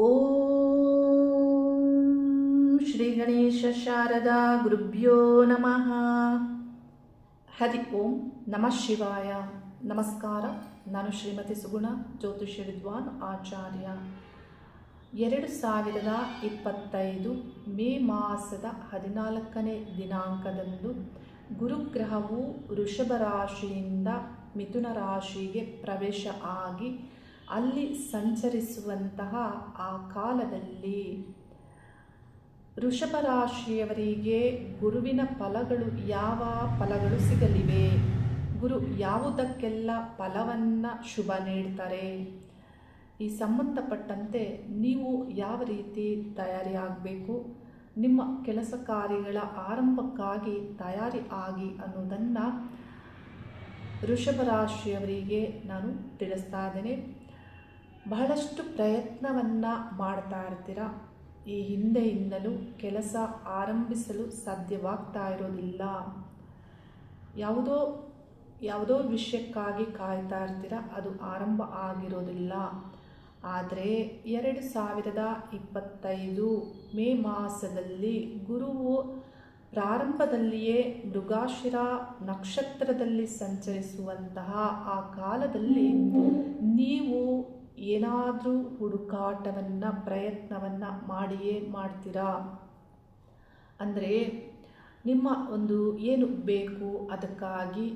ಓಂ ಶ್ರೀ ಗಣೇಶ ಶಾರದಾ ಗುರುಭ್ಯೋ ನಮಃ. ಹರಿ ಓಂ ನಮಃ ಶಿವಾಯ. ನಮಸ್ಕಾರ, ನಾನು ಶ್ರೀಮತಿ ಸುಗುಣ ಜ್ಯೋತಿಷ್ಯ ವಿದ್ವಾನ್ ಆಚಾರ್ಯ. ಎರಡು ಸಾವಿರದ ಇಪ್ಪತ್ತೈದು ಮೇ ಮಾಸದ ಹದಿನಾಲ್ಕನೇ ದಿನಾಂಕದಂದು ಗುರುಗ್ರಹವು ವೃಷಭ ರಾಶಿಯಿಂದ ಮಿಥುನ ರಾಶಿಗೆ ಪ್ರವೇಶ ಆಗಿ ಅಲ್ಲಿ ಸಂಚರಿಸುವಂತಹ ಆ ಕಾಲದಲ್ಲಿ ಋಷಭರಾಶಿಯವರಿಗೆ ಗುರುವಿನ ಫಲಗಳು, ಯಾವ ಫಲಗಳು ಸಿಗಲಿವೆ? ಗುರು ಯಾವುದಕ್ಕೆಲ್ಲ ಫಲವನ್ನು ಶುಭ ನೀಡ್ತಾರೆ? ಈ ಸಂಬಂಧಪಟ್ಟಂತೆ ನೀವು ಯಾವ ರೀತಿ ತಯಾರಿ ಆಗಬೇಕು? ನಿಮ್ಮ ಕೆಲಸ ಕಾರ್ಯಗಳ ಆರಂಭಕ್ಕಾಗಿ ತಯಾರಿ ಆಗಿ ಅನ್ನೋದನ್ನು ರಾಶಿಯವರಿಗೆ ನಾನು ತಿಳಿಸ್ತಾ ಇದ್ದೇನೆ. ಬಹಳಷ್ಟು ಪ್ರಯತ್ನವನ್ನು ಮಾಡ್ತಾ ಇರ್ತೀರ. ಈ ಹಿಂದೆಯಿಂದಲೂ ಕೆಲಸ ಆರಂಭಿಸಲು ಸಾಧ್ಯವಾಗ್ತಾ ಇರೋದಿಲ್ಲ. ಯಾವುದೋ ಯಾವುದೋ ವಿಷಯಕ್ಕಾಗಿ ಕಾಯ್ತಾ ಇರ್ತೀರ, ಅದು ಆರಂಭ ಆಗಿರೋದಿಲ್ಲ. ಆದರೆ ಎರಡು ಸಾವಿರದ ಇಪ್ಪತ್ತೈದು ಮೇ ಮಾಸದಲ್ಲಿ ಗುರುವು ಪ್ರಾರಂಭದಲ್ಲಿಯೇ ಮೃಗಾಶಿರ ನಕ್ಷತ್ರದಲ್ಲಿ ಸಂಚರಿಸುವಂತಹ ಆ ಕಾಲದಲ್ಲಿ ನೀವು ಏನಾದರೂ ಹುಡುಕಾಟವನ್ನು, ಪ್ರಯತ್ನವನ್ನು ಮಾಡಿಯೇ ಮಾಡ್ತೀರಾ? ಅಂದರೆ ನಿಮ್ಮ ಒಂದು ಏನು ಬೇಕು ಅದಕ್ಕಾಗಿ,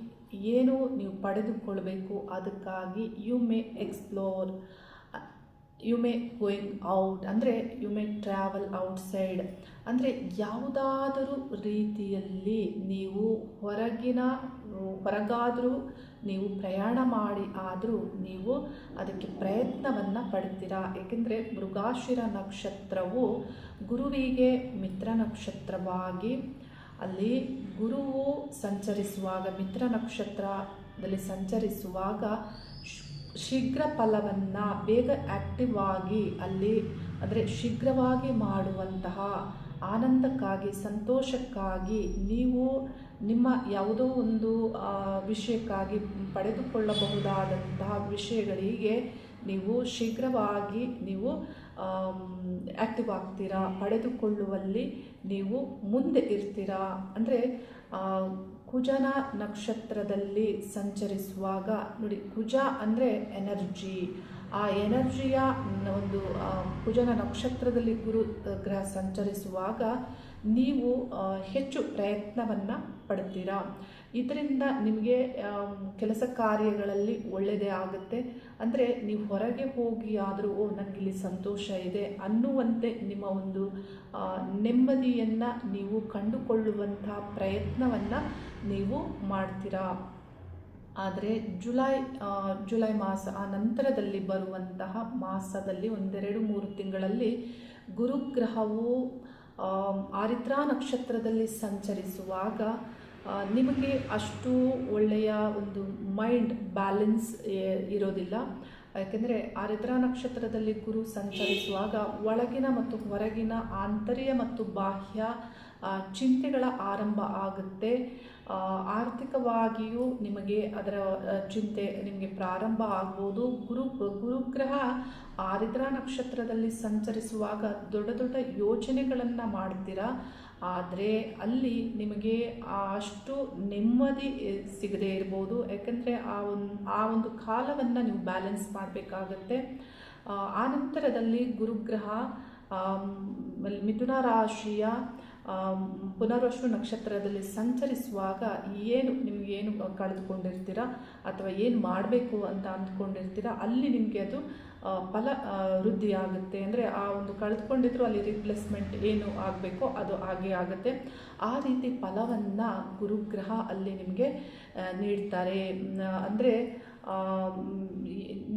ಏನು ನೀವು ಪಡೆದುಕೊಳ್ಬೇಕು ಅದಕ್ಕಾಗಿ you may explore you may going out ಅಂದರೆ ಯು ಮೇ ಟ್ರಾವೆಲ್ ಔಟ್ಸೈಡ್ ಅಂದರೆ ಯಾವುದಾದರೂ ರೀತಿಯಲ್ಲಿ ನೀವು ಹೊರಗಿನ ಹೊರಗಾದರೂ ನೀವು ಪ್ರಯಾಣ ಮಾಡಿ ಆದರೂ ನೀವು ಅದಕ್ಕೆ ಪ್ರಯತ್ನವನ್ನು ಪಡ್ತೀರಾ? ಏಕೆಂದರೆ ಮೃಗಾಶಿರ ನಕ್ಷತ್ರವು ಗುರುವಿಗೆ ಮಿತ್ರ ನಕ್ಷತ್ರವಾಗಿ ಅಲ್ಲಿ ಗುರುವು ಸಂಚರಿಸುವಾಗ, ಮಿತ್ರ ನಕ್ಷತ್ರದಲ್ಲಿ ಸಂಚರಿಸುವಾಗ ಶೀಘ್ರ ಫಲವನ್ನು ಬೇಗ ಆ್ಯಕ್ಟಿವ್ ಆಗಿ ಅಲ್ಲಿ, ಅಂದರೆ ಶೀಘ್ರವಾಗಿ ಮಾಡುವಂತಹ ಆನಂದಕ್ಕಾಗಿ, ಸಂತೋಷಕ್ಕಾಗಿ ನೀವು ನಿಮ್ಮ ಯಾವುದೋ ಒಂದು ವಿಷಯಕ್ಕಾಗಿ ಪಡೆದುಕೊಳ್ಳಬಹುದಾದಂತಹ ವಿಷಯಗಳಿಗೆ ನೀವು ಶೀಘ್ರವಾಗಿ ನೀವು ಆ್ಯಕ್ಟಿವ್ ಆಗ್ತೀರಾ? ಪಡೆದುಕೊಳ್ಳುವಲ್ಲಿ ನೀವು ಮುಂದೆ ಇರ್ತೀರಾ? ಅಂದರೆ ಕುಜನ ನಕ್ಷತ್ರದಲ್ಲಿ ಸಂಚರಿಸುವಾಗ, ನೋಡಿ, ಕುಜ ಅಂದರೆ ಎನರ್ಜಿ ಆ ಎನರ್ಜಿಯ ಒಂದು ಕುಜನ ನಕ್ಷತ್ರದಲ್ಲಿ ಗುರು ಗ್ರಹ ಸಂಚರಿಸುವಾಗ ನೀವು ಹೆಚ್ಚು ಪ್ರಯತ್ನವನ್ನು ಪಡ್ತೀರಾ? ಇದರಿಂದ ನಿಮಗೆ ಕೆಲಸ ಕಾರ್ಯಗಳಲ್ಲಿ ಒಳ್ಳೆಯದೇ ಆಗುತ್ತೆ. ಅಂದರೆ ನೀವು ಹೊರಗೆ ಹೋಗಿ ಆದರೂ, ಓ ನನಗಿಲ್ಲಿ ಸಂತೋಷ ಇದೆ ಅನ್ನುವಂತೆ ನಿಮ್ಮ ಒಂದು ನೆಮ್ಮದಿಯನ್ನು ನೀವು ಕಂಡುಕೊಳ್ಳುವಂಥ ಪ್ರಯತ್ನವನ್ನು ನೀವು ಮಾಡ್ತೀರಾ? ಆದರೆ ಜುಲೈ ಜುಲೈ ಮಾಸ ಆ ನಂತರದಲ್ಲಿ ಬರುವಂತಹ ಮಾಸದಲ್ಲಿ ಒಂದೆರಡು ಮೂರು ತಿಂಗಳಲ್ಲಿ ಗುರುಗ್ರಹವು ಆರಿದ್ರಾ ನಕ್ಷತ್ರದಲ್ಲಿ ಸಂಚರಿಸುವಾಗ ನಿಮಗೆ ಅಷ್ಟು ಒಳ್ಳೆಯ ಒಂದು ಮೈಂಡ್ ಬ್ಯಾಲೆನ್ಸ್ ಇರೋದಿಲ್ಲ. ಯಾಕೆಂದರೆ ಆರಿದ್ರಾ ನಕ್ಷತ್ರದಲ್ಲಿ ಗುರು ಸಂಚರಿಸುವಾಗ ಒಳಗಿನ ಮತ್ತು ಹೊರಗಿನ ಆಂತರ್ಯ ಮತ್ತು ಬಾಹ್ಯ ಚಿಂತೆಗಳ ಆರಂಭ ಆಗುತ್ತೆ. ಆರ್ಥಿಕವಾಗಿಯೂ ನಿಮಗೆ ಅದರ ಚಿಂತೆ ನಿಮಗೆ ಪ್ರಾರಂಭ ಆಗ್ಬೋದು. ಗುರು, ಗುರುಗ್ರಹ ಆರಿದ್ರಾ ನಕ್ಷತ್ರದಲ್ಲಿ ಸಂಚರಿಸುವಾಗ ದೊಡ್ಡ ದೊಡ್ಡ ಯೋಚನೆಗಳನ್ನು ಮಾಡ್ತೀರಾ? ಆದರೆ ಅಲ್ಲಿ ನಿಮಗೆ ಅಷ್ಟು ನೆಮ್ಮದಿ ಸಿಗದೇ ಇರ್ಬೋದು. ಯಾಕಂದರೆ ಆ ಒಂದು ಆ ಒಂದು ಕಾಲವನ್ನು ನೀವು ಬ್ಯಾಲೆನ್ಸ್ ಮಾಡಬೇಕಾಗತ್ತೆ. ಆನಂತರದಲ್ಲಿ ಗುರುಗ್ರಹ ಮಿಥುನ ರಾಶಿಯ ಪುನರ್ವಶು ನಕ್ಷತ್ರದಲ್ಲಿ ಸಂಚರಿಸುವಾಗ ಏನು ನಿಮ್ಗೇನು ಕಳೆದುಕೊಂಡಿರ್ತೀರಾ? ಅಥವಾ ಏನು ಮಾಡಬೇಕು ಅಂತ ಅಂದ್ಕೊಂಡಿರ್ತೀರ? ಅಲ್ಲಿ ನಿಮಗೆ ಅದು ಫಲ ವೃದ್ಧಿ ಆಗುತ್ತೆ ಅಂದರೆ ಆ ಒಂದು ಕಳೆದುಕೊಂಡಿದ್ರು ಅಲ್ಲಿ ರಿಪ್ಲೇಸ್ಮೆಂಟ್ ಏನು ಆಗಬೇಕೋ ಅದು ಹಾಗೆ ಆಗುತ್ತೆ. ಆ ರೀತಿ ಫಲವನ್ನು ಗುರುಗ್ರಹ ಅಲ್ಲಿ ನಿಮಗೆ ನೀಡ್ತಾರೆ. ಅಂದರೆ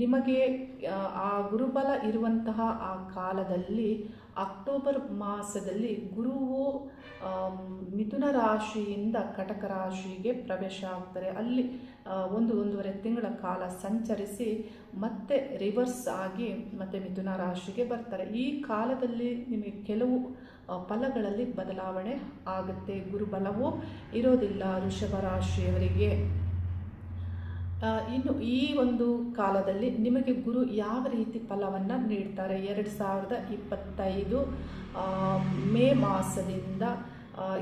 ನಿಮಗೆ ಆ ಗುರುಬಲ ಇರುವಂತಹ ಆ ಕಾಲದಲ್ಲಿ ಅಕ್ಟೋಬರ್ ಮಾಸದಲ್ಲಿ ಗುರುವು ಮಿಥುನ ರಾಶಿಯಿಂದ ಕಟಕ ರಾಶಿಗೆ ಪ್ರವೇಶ ಆಗ್ತಾರೆ. ಅಲ್ಲಿ ಒಂದು ಒಂದೂವರೆ ತಿಂಗಳ ಕಾಲ ಸಂಚರಿಸಿ ಮತ್ತೆ ರಿವರ್ಸ್ ಆಗಿ ಮತ್ತೆ ಮಿಥುನ ರಾಶಿಗೆ ಬರ್ತಾರೆ. ಈ ಕಾಲದಲ್ಲಿ ನಿಮಗೆ ಕೆಲವು ಫಲಗಳಲ್ಲಿ ಬದಲಾವಣೆ ಆಗುತ್ತೆ. ಗುರುಬಲವೂ ಇರೋದಿಲ್ಲ ವೃಷಭ ರಾಶಿಯವರಿಗೆ. ಇನ್ನು ಈ ಒಂದು ಕಾಲದಲ್ಲಿ ನಿಮಗೆ ಗುರು ಯಾವ ರೀತಿ ಫಲವನ್ನು ನೀಡ್ತಾರೆ? ಎರಡು ಸಾವಿರದ ಇಪ್ಪತ್ತೈದು ಮೇ ಮಾಸದಿಂದ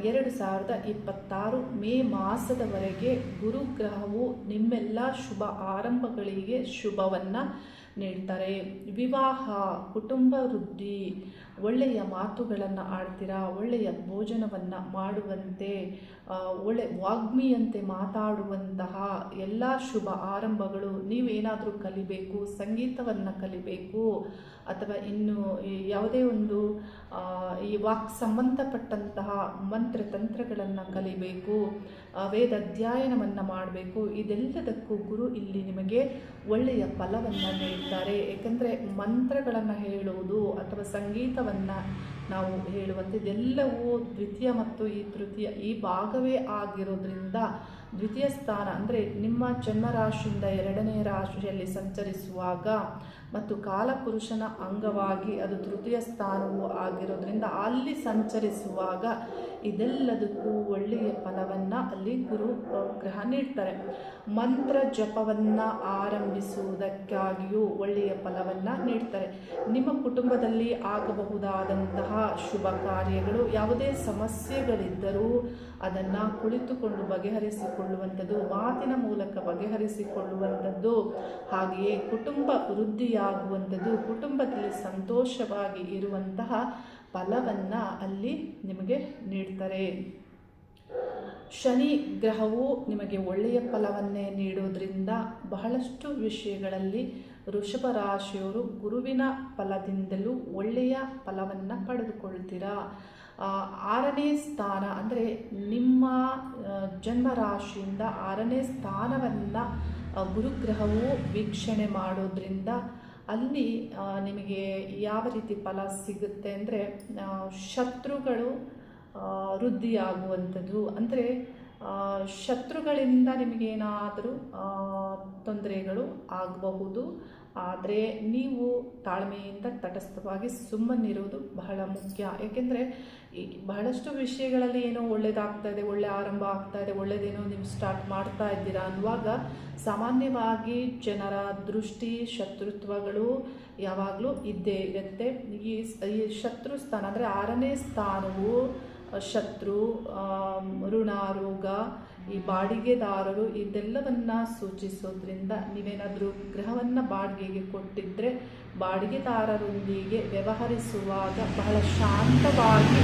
ಎರಡು ಸಾವಿರದ ಇಪ್ಪತ್ತಾರು ಮೇ ಮಾಸದವರೆಗೆ ಗುರುಗ್ರಹವು ನಿಮ್ಮೆಲ್ಲ ಶುಭ ಆರಂಭಗಳಿಗೆ ಶುಭವನ್ನು ನೀಡ್ತಾರೆ. ವಿವಾಹ, ಕುಟುಂಬ ವೃದ್ಧಿ ಒಳ್ಳೆಯ ಮಾತುಗಳನ್ನು ಆಡ್ತೀರಾ? ಒಳ್ಳೆಯ ಭೋಜನವನ್ನು ಮಾಡುವಂತೆ ಒಳ್ಳೆ ವಾಗ್ಮಿಯಂತೆ ಮಾತಾಡುವಂತಹ ಎಲ್ಲ ಶುಭ ಆರಂಭಗಳು ನೀವೇನಾದರೂ ಕಲಿಬೇಕು, ಸಂಗೀತವನ್ನು ಕಲಿಬೇಕು ಅಥವಾ ಇನ್ನು ಯಾವುದೇ ಒಂದು ಈ ವಾಕ್ ಸಂಬಂಧಪಟ್ಟಂತಹ ಮಂತ್ರ ತಂತ್ರಗಳನ್ನು ಕಲಿಬೇಕು ವೇದ ಅಧ್ಯಯನವನ್ನು ಮಾಡಬೇಕು, ಇದೆಲ್ಲದಕ್ಕೂ ಗುರು ಇಲ್ಲಿ ನಿಮಗೆ ಒಳ್ಳೆಯ ಫಲವನ್ನು ನೀಡ್ತಾರೆ. ಏಕೆಂದರೆ ಮಂತ್ರಗಳನ್ನು ಹೇಳುವುದು ಅಥವಾ ಸಂಗೀತವನ್ನು ನಾವು ಹೇಳುವಂತೆ ಇದೆಲ್ಲವೂ ದ್ವಿತೀಯ ಮತ್ತು ಈ ತೃತೀಯ ಈ ಭಾಗವೇ ಆಗಿರೋದ್ರಿಂದ ದ್ವಿತೀಯ ಸ್ಥಾನ ಅಂದರೆ ನಿಮ್ಮ ಜನ್ಮರಾಶಿಯಿಂದ ಎರಡನೇ ರಾಶಿಯಲ್ಲಿ ಸಂಚರಿಸುವಾಗ ಮತ್ತು ಕಾಲಪುರುಷನ ಅಂಗವಾಗಿ ಅದು ತೃತೀಯ ಸ್ಥಾನವೂ ಆಗಿರೋದ್ರಿಂದ ಅಲ್ಲಿ ಸಂಚರಿಸುವಾಗ ಇದೆಲ್ಲದಕ್ಕೂ ಒಳ್ಳೆಯ ಫಲವನ್ನು ಅಲ್ಲಿ ಗುರು ಗ್ರಹ ನೀಡ್ತಾರೆ. ಮಂತ್ರ ಜಪವನ್ನು ಆರಂಭಿಸುವುದಕ್ಕಾಗಿಯೂ ಒಳ್ಳೆಯ ಫಲವನ್ನು ನೀಡ್ತಾರೆ. ನಿಮ್ಮ ಕುಟುಂಬದಲ್ಲಿ ಆಗಬಹುದಾದಂತಹ ಶುಭ ಕಾರ್ಯಗಳು, ಯಾವುದೇ ಸಮಸ್ಯೆಗಳಿದ್ದರೂ ಅದನ್ನು ಕುಳಿತುಕೊಂಡು ಬಗೆಹರಿಸಿಕೊಳ್ಳುವಂಥದ್ದು, ಮಾತಿನ ಮೂಲಕ ಬಗೆಹರಿಸಿಕೊಳ್ಳುವಂಥದ್ದು, ಹಾಗೆಯೇ ಕುಟುಂಬ ವೃದ್ಧಿಯಾಗುವಂಥದ್ದು ಕುಟುಂಬದಲ್ಲಿ ಸಂತೋಷವಾಗಿ ಇರುವಂತಹ ಫಲವನ್ನು ಅಲ್ಲಿ ನಿಮಗೆ ನೀಡ್ತಾರೆ. ಶನಿ ಗ್ರಹವು ನಿಮಗೆ ಒಳ್ಳೆಯ ಫಲವನ್ನೇ ನೀಡೋದ್ರಿಂದ ಬಹಳಷ್ಟು ವಿಷಯಗಳಲ್ಲಿ ವೃಷಭ ರಾಶಿಯವರು ಗುರುವಿನ ಫಲದಿಂದಲೂ ಒಳ್ಳೆಯ ಫಲವನ್ನು ಪಡೆದುಕೊಳ್ತೀರಾ? ಆರನೇ ಸ್ಥಾನ ಅಂದರೆ ನಿಮ್ಮ ಜನ್ಮ ರಾಶಿಯಿಂದ ಆರನೇ ಸ್ಥಾನವನ್ನು ಗುರುಗ್ರಹವು ವೀಕ್ಷಣೆ ಮಾಡೋದ್ರಿಂದ ಅಲ್ಲಿ ನಿಮಗೆ ಯಾವ ರೀತಿ ಫಲ ಸಿಗುತ್ತೆ ಅಂದರೆ ಶತ್ರುಗಳು ವೃದ್ಧಿಯಾಗುವಂಥದ್ದು. ಅಂದರೆ ಶತ್ರುಗಳಿಂದ ನಿಮಗೇನಾದರೂ ತೊಂದರೆಗಳು ಆಗಬಹುದು. ಆದರೆ ನೀವು ತಾಳ್ಮೆಯಿಂದ ತಟಸ್ಥವಾಗಿ ಸುಮ್ಮನಿರುವುದು ಬಹಳ ಮುಖ್ಯ. ಏಕೆಂದರೆ ಬಹಳಷ್ಟು ವಿಷಯಗಳಲ್ಲಿ ಏನೋ ಒಳ್ಳೇದಾಗ್ತಾ ಇದೆ, ಒಳ್ಳೆ ಆರಂಭ ಆಗ್ತಾ ಇದೆ, ಒಳ್ಳೇದೇನೋ ನೀವು ಸ್ಟಾರ್ಟ್ ಮಾಡ್ತಾ ಇದ್ದೀರಾ ಅನ್ನುವಾಗ ಸಾಮಾನ್ಯವಾಗಿ ಜನರ ದೃಷ್ಟಿ, ಶತ್ರುತ್ವಗಳು ಯಾವಾಗಲೂ ಇದ್ದೇ ಇರುತ್ತೆ. ಈ ಶತ್ರು ಸ್ಥಾನ ಅಂದರೆ ಆರನೇ ಸ್ಥಾನವು ಶತ್ರು ಋಣಾರೋಗ ಋಣ ರೋಗ ಈ ಬಾಡಿಗೆದಾರರು ಇದೆಲ್ಲವನ್ನ ಸೂಚಿಸೋದ್ರಿಂದ ನೀವೇನಾದರೂ ಗೃಹವನ್ನು ಬಾಡಿಗೆಗೆ ಕೊಟ್ಟಿದ್ದರೆ ಬಾಡಿಗೆದಾರರೊಂದಿಗೆ ವ್ಯವಹರಿಸುವಾಗ ಬಹಳ ಶಾಂತವಾಗಿ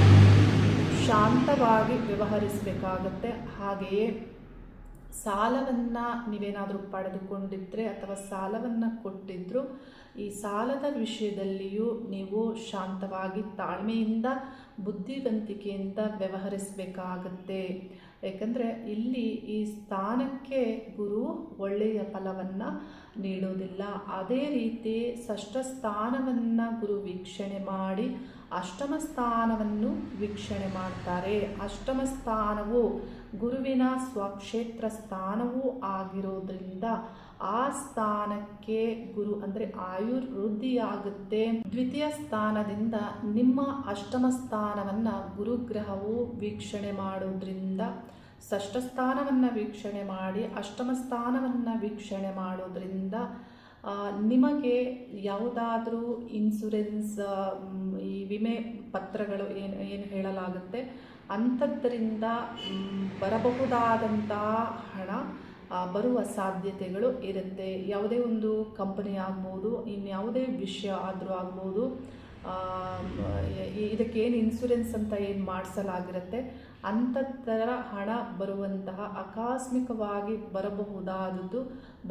ಶಾಂತವಾಗಿ ವ್ಯವಹರಿಸಬೇಕಾಗತ್ತೆ. ಹಾಗೆಯೇ ಸಾಲವನ್ನು ನೀವೇನಾದರೂ ಪಡೆದುಕೊಂಡಿದ್ದರೆ ಅಥವಾ ಸಾಲವನ್ನು ಕೊಟ್ಟಿದ್ರು, ಈ ಸಾಲದ ವಿಷಯದಲ್ಲಿಯೂ ನೀವು ಶಾಂತವಾಗಿ ತಾಳ್ಮೆಯಿಂದ, ಬುದ್ಧಿವಂತಿಕೆಯಿಂದ ವ್ಯವಹರಿಸಬೇಕಾಗತ್ತೆ. ಯಾಕಂದರೆ ಇಲ್ಲಿ ಈ ಸ್ಥಾನಕ್ಕೆ ಗುರು ಒಳ್ಳೆಯ ಫಲವನ್ನು ನೀಡೋದಿಲ್ಲ ಅದೇ ರೀತಿ ಷಷ್ಠ ಸ್ಥಾನವನ್ನು ಗುರು ವೀಕ್ಷಣೆ ಮಾಡಿ ಅಷ್ಟಮ ಸ್ಥಾನವನ್ನು ವೀಕ್ಷಣೆ ಮಾಡ್ತಾರೆ. ಅಷ್ಟಮ ಸ್ಥಾನವು ಗುರುವಿನ ಸ್ವಕ್ಷೇತ್ರ ಸ್ಥಾನವೂ ಆಗಿರೋದ್ರಿಂದ ಆ ಸ್ಥಾನಕ್ಕೆ ಗುರು ಅಂದರೆ ಆಯುರ್ ವೃದ್ಧಿಯಾಗುತ್ತೆ ದ್ವಿತೀಯ ಸ್ಥಾನದಿಂದ ನಿಮ್ಮ ಅಷ್ಟಮ ಸ್ಥಾನವನ್ನು ಗುರುಗ್ರಹವು ವೀಕ್ಷಣೆ ಮಾಡೋದ್ರಿಂದ ಷಷ್ಠ ಸ್ಥಾನವನ್ನು ವೀಕ್ಷಣೆ ಮಾಡಿ, ಅಷ್ಟಮ ಸ್ಥಾನವನ್ನು ವೀಕ್ಷಣೆ ಮಾಡೋದ್ರಿಂದ ನಿಮಗೆ ಯಾವುದಾದ್ರೂ ಇನ್ಸುರೆನ್ಸ್ ಈ ವಿಮೆ ಪತ್ರಗಳು ಏನು ಏನು ಹೇಳಲಾಗುತ್ತೆ ಅಂಥದ್ದರಿಂದ ಬರಬಹುದಾದಂತಹ ಹಣ ಬರುವ ಸಾಧ್ಯತೆಗಳು ಇರುತ್ತೆ. ಯಾವುದೇ ಒಂದು ಕಂಪನಿ ಆಗ್ಬೋದು ಇನ್ಯಾವುದೇ ವಿಷಯ ಆದರೂ ಆಗ್ಬೋದು ಇದಕ್ಕೇನು ಇನ್ಸುರೆನ್ಸ್ ಅಂತ ಏನು ಮಾಡಿಸಲಾಗಿರುತ್ತೆ ಅಂಥ ಥರ ಹಣ ಬರುವಂತಹ ಆಕಸ್ಮಿಕವಾಗಿ ಬರಬಹುದಾದದ್ದು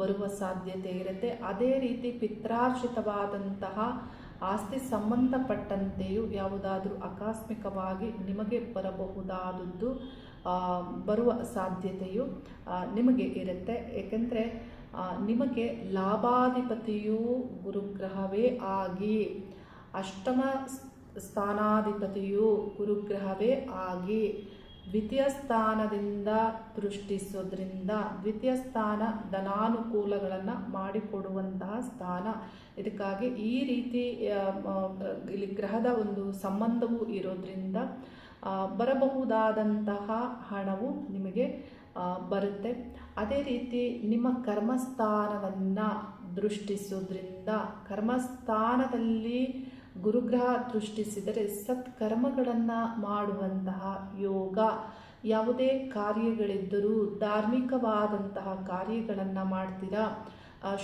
ಬರುವ ಸಾಧ್ಯತೆ ಇರುತ್ತೆ. ಅದೇ ರೀತಿ ಪಿತ್ರಾರ್ಜಿತವಾದಂತಹ ಆಸ್ತಿ ಸಂಬಂಧಪಟ್ಟಂತೆಯೂ ಯಾವುದಾದರೂ ಆಕಸ್ಮಿಕವಾಗಿ ನಿಮಗೆ ಬರಬಹುದಾದದ್ದು ಬರುವ ಸಾಧ್ಯತೆಯು ನಿಮಗೆ ಇರುತ್ತೆ. ಏಕೆಂದರೆ ನಿಮಗೆ ಲಾಭಾಧಿಪತಿಯು ಗುರುಗ್ರಹವೇ ಆಗಿ, ಅಷ್ಟಮ ಸ್ಥಾನಾಧಿಪತಿಯು ಗುರುಗ್ರಹವೇ ಆಗಿ, ದ್ವಿತೀಯ ಸ್ಥಾನದಿಂದ ದೃಷ್ಟಿಸೋದ್ರಿಂದ ದ್ವಿತೀಯ ಸ್ಥಾನ ಧನಾನುಕೂಲಗಳನ್ನು ಮಾಡಿಕೊಡುವಂತಹ ಸ್ಥಾನ. ಇದಕ್ಕಾಗಿ ಈ ರೀತಿ ಇಲ್ಲಿ ಗ್ರಹದ ಒಂದು ಸಂಬಂಧವೂ ಇರೋದ್ರಿಂದ ಬರಬಹುದಾದಂತಹ ಹಣವು ನಿಮಗೆ ಬರುತ್ತೆ. ಅದೇ ರೀತಿ ನಿಮ್ಮ ಕರ್ಮಸ್ಥಾನವನ್ನು ದೃಷ್ಟಿಸೋದ್ರಿಂದ, ಕರ್ಮಸ್ಥಾನದಲ್ಲಿ ಗುರುಗ್ರಹ ದೃಷ್ಟಿಸಿದರೆ ಸತ್ಕರ್ಮಗಳನ್ನು ಮಾಡುವಂತಹ ಯೋಗ, ಯಾವುದೇ ಕಾರ್ಯಗಳಿದ್ದರೂ ಧಾರ್ಮಿಕವಾದಂತಹ ಕಾರ್ಯಗಳನ್ನು ಮಾಡ್ತೀರಾ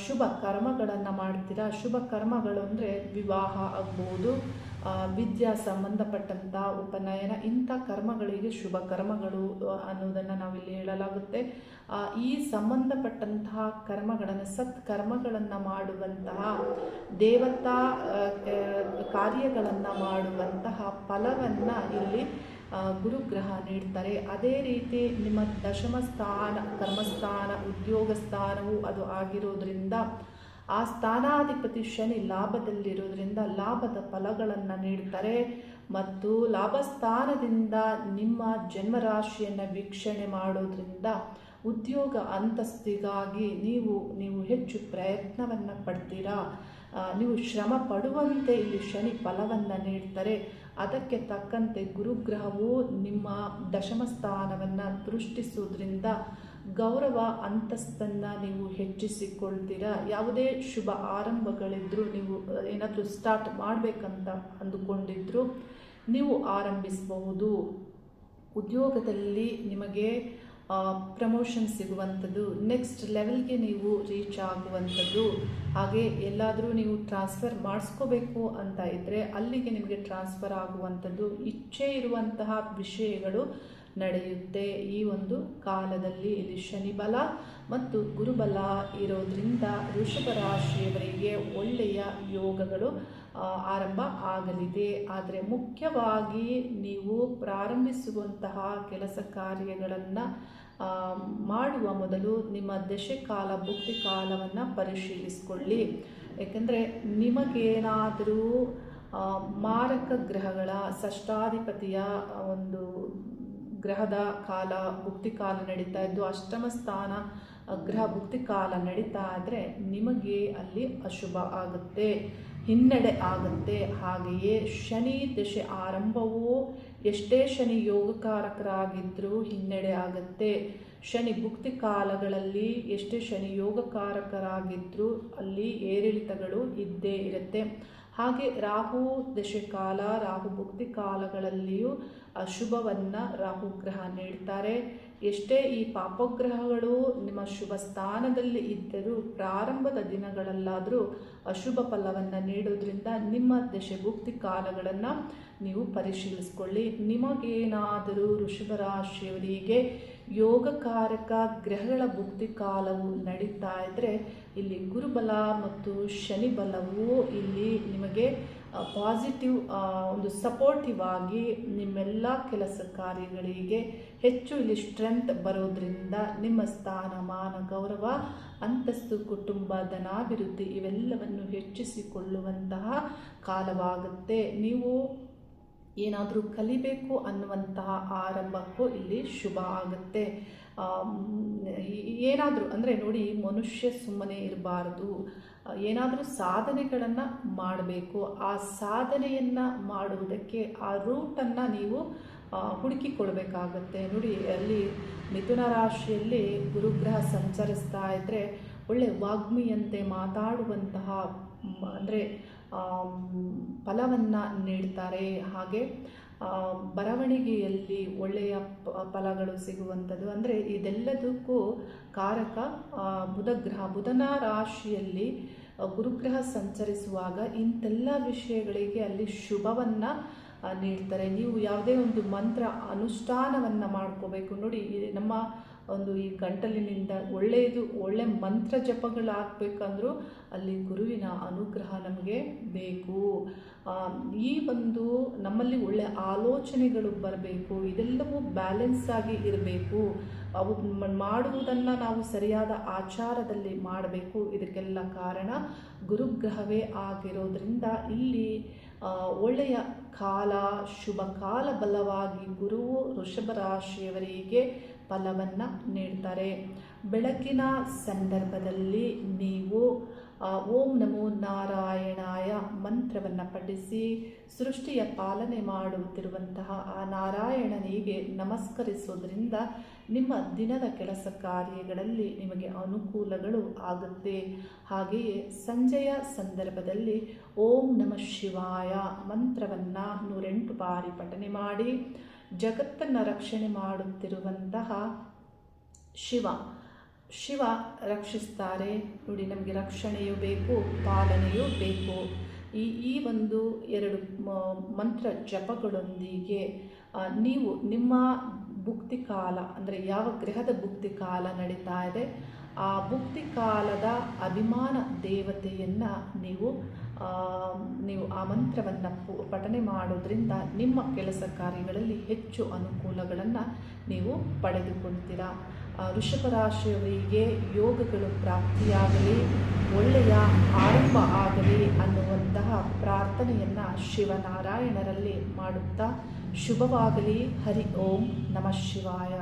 ಶುಭ ಕರ್ಮಗಳನ್ನು ಮಾಡ್ತೀರಾ. ಶುಭ ಕರ್ಮಗಳು ಅಂದರೆ ವಿವಾಹ ಆಗ್ಬೋದು ವಿದ್ಯಾ ಸಂಬಂಧಪಟ್ಟಂಥ ಉಪನಯನ ಇಂಥ ಕರ್ಮಗಳಿಗೆ ಶುಭ ಕರ್ಮಗಳು ಅನ್ನೋದನ್ನು ನಾವಿಲ್ಲಿ ಹೇಳಲಾಗುತ್ತೆ. ಈ ಸಂಬಂಧಪಟ್ಟಂತಹ ಕರ್ಮಗಳನ್ನು, ಸತ್ಕರ್ಮಗಳನ್ನು ಮಾಡುವಂತಹ ದೇವತಾ ಕಾರ್ಯಗಳನ್ನು ಮಾಡುವಂತಹ ಫಲವನ್ನು ಇಲ್ಲಿ ಗುರುಗ್ರಹ ನೀಡ್ತಾರೆ. ಅದೇ ರೀತಿ ನಿಮ್ಮ ದಶಮ ಸ್ಥಾನ, ಕರ್ಮಸ್ಥಾನ ಉದ್ಯೋಗ ಸ್ಥಾನವು ಅದು ಆಗಿರೋದ್ರಿಂದ ಆ ಸ್ಥಾನಾಧಿಪತಿ ಶನಿ ಲಾಭದಲ್ಲಿರೋದ್ರಿಂದ ಲಾಭದ ಫಲಗಳನ್ನು ನೀಡ್ತಾರೆ ಮತ್ತು ಲಾಭಸ್ಥಾನದಿಂದ ನಿಮ್ಮ ಜನ್ಮರಾಶಿಯನ್ನು ವೀಕ್ಷಣೆ ಮಾಡೋದ್ರಿಂದ ಉದ್ಯೋಗ ಅಂತಸ್ತಿಗಾಗಿ ನೀವು ನೀವು ಹೆಚ್ಚು ಪ್ರಯತ್ನವನ್ನು ಪಡ್ತೀರಾ? ನೀವು ಶ್ರಮ ಪಡುವಂತೆ ಇಲ್ಲಿ ಶನಿ ಫಲವನ್ನು ನೀಡ್ತಾರೆ. ಅದಕ್ಕೆ ತಕ್ಕಂತೆ ಗುರುಗ್ರಹವು ನಿಮ್ಮ ದಶಮ ಸ್ಥಾನವನ್ನು ದೃಷ್ಟಿಸೋದ್ರಿಂದ ಗೌರವ ಅಂತಸ್ತನ್ನು ನೀವು ಹೆಚ್ಚಿಸಿಕೊಳ್ತೀರಾ? ಯಾವುದೇ ಶುಭ ಆರಂಭಗಳಿದ್ದರೂ ನೀವು ಏನಾದರೂ ಸ್ಟಾರ್ಟ್ ಮಾಡಬೇಕಂತ ಅಂದುಕೊಂಡಿದ್ರು ನೀವು ಆರಂಭಿಸಬಹುದು. ಉದ್ಯೋಗದಲ್ಲಿ ನಿಮಗೆ ಪ್ರಮೋಷನ್ ಸಿಗುವಂಥದ್ದು ನೆಕ್ಸ್ಟ್ ಲೆವೆಲ್ಗೆ ನೀವು ರೀಚ್ ಆಗುವಂಥದ್ದು, ಹಾಗೆ ಎಲ್ಲಾದರೂ ನೀವು ಟ್ರಾನ್ಸ್ಫರ್ ಮಾಡಿಸ್ಕೋಬೇಕು ಅಂತ ಇದ್ದರೆ ಅಲ್ಲಿಗೆ ನಿಮಗೆ ಟ್ರಾನ್ಸ್ಫರ್ ಆಗುವಂಥದ್ದು, ಇಚ್ಛೆ ಇರುವಂತಹ ವಿಷಯಗಳು ನಡೆಯುತ್ತೆ ಈ ಒಂದು ಕಾಲದಲ್ಲಿ. ಇಲ್ಲಿ ಶನಿಬಲ ಮತ್ತು ಗುರುಬಲ ಇರೋದ್ರಿಂದ ವೃಷಭ ರಾಶಿಯವರಿಗೆ ಒಳ್ಳೆಯ ಯೋಗಗಳು ಆರಂಭ ಆಗಲಿದೆ. ಆದರೆ ಮುಖ್ಯವಾಗಿ ನೀವು ಪ್ರಾರಂಭಿಸುವಂತಹ ಕೆಲಸ ಕಾರ್ಯಗಳನ್ನು ಮಾಡುವ ಮೊದಲು ನಿಮ್ಮ ದಶಕಾಲ ಭುಕ್ತಿ ಕಾಲವನ್ನು ಪರಿಶೀಲಿಸಿಕೊಳ್ಳಿ. ಏಕೆಂದರೆ ನಿಮಗೇನಾದರೂ ಮಾರಕ ಗ್ರಹಗಳ ಷಷ್ಟಾಧಿಪತಿಯ ಒಂದು ಗ್ರಹದ ಕಾಲ, ಭುಕ್ತಿ ಕಾಲ ನಡೀತಾ ಇದ್ದು ಅಷ್ಟಮ ಸ್ಥಾನ ಗ್ರಹ ಭುಕ್ತಿ ಕಾಲ ನಡೀತಾ ಆದರೆ ನಿಮಗೆ ಅಲ್ಲಿ ಅಶುಭ ಆಗುತ್ತೆ, ಹಿನ್ನಡೆ ಆಗುತ್ತೆ. ಹಾಗೆಯೇ ಶನಿ ದಶೆ ಆರಂಭವೂ ಎಷ್ಟೇ ಶನಿ ಯೋಗಕಾರಕರಾಗಿದ್ದರೂ ಹಿನ್ನಡೆ ಆಗುತ್ತೆ. ಶನಿ ಭುಕ್ತಿ ಕಾಲಗಳಲ್ಲಿ ಎಷ್ಟೇ ಶನಿ ಯೋಗಕಾರಕರಾಗಿದ್ದರೂ ಅಲ್ಲಿ ಏರಿಳಿತಗಳು ಇದ್ದೇ ಇರುತ್ತೆ. ಹಾಗೆ ರಾಹು ದಶಕಾಲ, ರಾಹು ಭುಕ್ತಿ ಕಾಲಗಳಲ್ಲಿಯೂ ಅಶುಭವನ್ನು ರಾಹು ಗ್ರಹ ನೀಡ್ತಾರೆ. ಎಷ್ಟೇ ಈ ಪಾಪಗ್ರಹಗಳು ನಿಮ್ಮ ಶುಭ ಸ್ಥಾನದಲ್ಲಿ ಇದ್ದರೂ, ಪ್ರಾರಂಭದ ದಿನಗಳಲ್ಲಾದರೂ ಅಶುಭ ಫಲವನ್ನು ನೀಡೋದ್ರಿಂದ ನಿಮ್ಮ ದಶಭುಕ್ತಿ ಕಾಲಗಳನ್ನು ನೀವು ಪರಿಶೀಲಿಸ್ಕೊಳ್ಳಿ. ನಿಮಗೇನಾದರೂ ವೃಷಭ ರಾಶಿಯವರಿಗೆ ಯೋಗಕಾರಕ ಗ್ರಹಗಳ ಭುಕ್ತಿ ಕಾಲವು ನಡೀತಾ ಇದ್ದರೆ ಇಲ್ಲಿ ಗುರುಬಲ ಮತ್ತು ಶನಿ ಬಲವು ಇಲ್ಲಿ ನಿಮಗೆ ಪಾಸಿಟಿವ್ ಒಂದು ಸಪೋರ್ಟಿವ್ ಆಗಿ ನಿಮ್ಮೆಲ್ಲ ಕೆಲಸ ಕಾರ್ಯಗಳಿಗೆ ಹೆಚ್ಚು ಇಲ್ಲಿ ಸ್ಟ್ರೆಂತ್ ಬರೋದ್ರಿಂದ ನಿಮ್ಮ ಸ್ಥಾನಮಾನ ಗೌರವ, ಅಂತಸ್ತು, ಕುಟುಂಬ, ಧನಾಭಿವೃದ್ಧಿ ಇವೆಲ್ಲವನ್ನು ಹೆಚ್ಚಿಸಿಕೊಳ್ಳುವಂತಹ ಕಾಲವಾಗುತ್ತೆ. ನೀವು ಏನಾದರೂ ಕಲಿಬೇಕು ಅನ್ನುವಂತಹ ಆರಂಭಕ್ಕೂ ಇಲ್ಲಿ ಶುಭ ಆಗುತ್ತೆ. ಏನಾದರೂ ಅಂದರೆ ನೋಡಿ, ಮನುಷ್ಯ ಸುಮ್ಮನೆ ಇರಬಾರ್ದು. ಏನಾದರೂ ಸಾಧನೆಗಳನ್ನು ಮಾಡಬೇಕು. ಆ ಸಾಧನೆಯನ್ನು ಮಾಡುವುದಕ್ಕೆ ಆ ರೂಟನ್ನು ನೀವು ಹುಡುಕಿಕೊಳ್ಬೇಕಾಗತ್ತೆ. ನೋಡಿ, ಅಲ್ಲಿ ಮಿಥುನ ರಾಶಿಯಲ್ಲಿ ಗುರುಗ್ರಹ ಸಂಚರಿಸ್ತಾ ಇದ್ದರೆ ಒಳ್ಳೆ ವಾಗ್ಮಿಯಂತೆ ಮಾತಾಡುವಂತಹ ಅಂದರೆ ಫಲವನ್ನು ನೀಡ್ತಾರೆ. ಹಾಗೆ ಬರವಣಿಗೆಯಲ್ಲಿ ಒಳ್ಳೆಯ ಫಲಗಳು ಸಿಗುವಂಥದ್ದು. ಅಂದರೆ ಇದೆಲ್ಲದಕ್ಕೂ ಕಾರಕ ಬುಧಗ್ರಹ, ಬುಧನ ರಾಶಿಯಲ್ಲಿ ಗುರುಗ್ರಹ ಸಂಚರಿಸುವಾಗ ಇಂಥೆಲ್ಲ ವಿಷಯಗಳಿಗೆ ಅಲ್ಲಿ ಶುಭವನ್ನು ನೀಡ್ತಾರೆ. ನೀವು ಯಾವುದೇ ಒಂದು ಮಂತ್ರ ಅನುಷ್ಠಾನವನ್ನು ಮಾಡ್ಕೋಬೇಕು. ನೋಡಿ ನಮ್ಮ ಒಂದು ಈ ಗಂಟಲಿನಿಂದ ಒಳ್ಳೆಯದು, ಒಳ್ಳೆ ಮಂತ್ರ ಜಪಗಳಾಗಬೇಕಂದ್ರೂ ಅಲ್ಲಿ ಗುರುವಿನ ಅನುಗ್ರಹ ನಮಗೆ ಬೇಕು. ಈ ಒಂದು ನಮ್ಮಲ್ಲಿ ಒಳ್ಳೆ ಆಲೋಚನೆಗಳು ಬರಬೇಕು, ಇದೆಲ್ಲವೂ ಬ್ಯಾಲೆನ್ಸ್ ಆಗಿ ಇರಬೇಕು. ಅವು ಮಾಡುವುದನ್ನು ನಾವು ಸರಿಯಾದ ಆಚಾರದಲ್ಲಿ ಮಾಡಬೇಕು. ಇದಕ್ಕೆಲ್ಲ ಕಾರಣ ಗುರುಗ್ರಹವೇ ಆಗಿರೋದ್ರಿಂದ ಇಲ್ಲಿ ಒಳ್ಳೆಯ ಕಾಲ, ಶುಭ ಕಾಲ ಬಲವಾಗಿ ಗುರುವು ವೃಷಭ ರಾಶಿಯವರಿಗೆ ಫಲವನ್ನು ನೀಡ್ತಾರೆ. ಬೆಳಕಿನ ಸಂದರ್ಭದಲ್ಲಿ ನೀವು ಓಂ ನಮೋ ನಾರಾಯಣಾಯ ಮಂತ್ರವನ್ನು ಪಠಿಸಿ, ಸೃಷ್ಟಿಯ ಪಾಲನೆ ಮಾಡುತ್ತಿರುವಂತಹ ಆ ನಾರಾಯಣನಿಗೆ ನಮಸ್ಕರಿಸೋದ್ರಿಂದ ನಿಮ್ಮ ದಿನದ ಕೆಲಸ ಕಾರ್ಯಗಳಲ್ಲಿ ನಿಮಗೆ ಅನುಕೂಲಗಳು ಆಗುತ್ತೆ. ಹಾಗೆಯೇ ಸಂಜೆಯ ಸಂದರ್ಭದಲ್ಲಿ ಓಂ ನಮ ಶಿವಾಯ ಮಂತ್ರವನ್ನು ನೂರೆಂಟು ಬಾರಿ ಪಠನೆ ಮಾಡಿ ಜಗತ್ತನ್ನು ರಕ್ಷಣೆ ಮಾಡುತ್ತಿರುವಂತಹ ಶಿವ. ಶಿವ ರಕ್ಷಿಸ್ತಾರೆ. ನೋಡಿ, ನಮಗೆ ರಕ್ಷಣೆಯೂ ಬೇಕು, ಪಾಲನೆಯೂ ಬೇಕು. ಈ ಈ ಒಂದು ಎರಡು ಮಂತ್ರ ಜಪಗಳೊಂದಿಗೆ ನೀವು ನಿಮ್ಮ ಭುಕ್ತಿ ಕಾಲ, ಅಂದರೆ ಯಾವ ಗ್ರಹದ ಭುಕ್ತಿ ಕಾಲ ನಡೀತಾ ಇದೆ ಆ ಭುಕ್ತಿ ಕಾಲದ ಅಭಿಮಾನ ದೇವತೆಯನ್ನು ನೀವು ನೀವು ಆ ಮಂತ್ರವನ್ನು ಪಠನೆ ಮಾಡೋದ್ರಿಂದ ನಿಮ್ಮ ಕೆಲಸ ಕಾರ್ಯಗಳಲ್ಲಿ ಹೆಚ್ಚು ಅನುಕೂಲಗಳನ್ನು ನೀವು ಪಡೆದುಕೊಳ್ತೀರಾ. ಆ, ವೃಷಭ ರಾಶಿಯವರಿಗೆ ಯೋಗಗಳು ಪ್ರಾಪ್ತಿಯಾಗಲಿ ಒಳ್ಳೆಯ ಆರಂಭ ಆಗಲಿ ಅನ್ನುವಂತಹ ಪ್ರಾರ್ಥನೆಯನ್ನು ಶಿವನಾರಾಯಣರಲ್ಲಿ ಮಾಡುತ್ತಾ ಶುಭವಾಗಲಿ. ಹರಿ ಓಂ ನಮಃ ಶಿವಾಯ.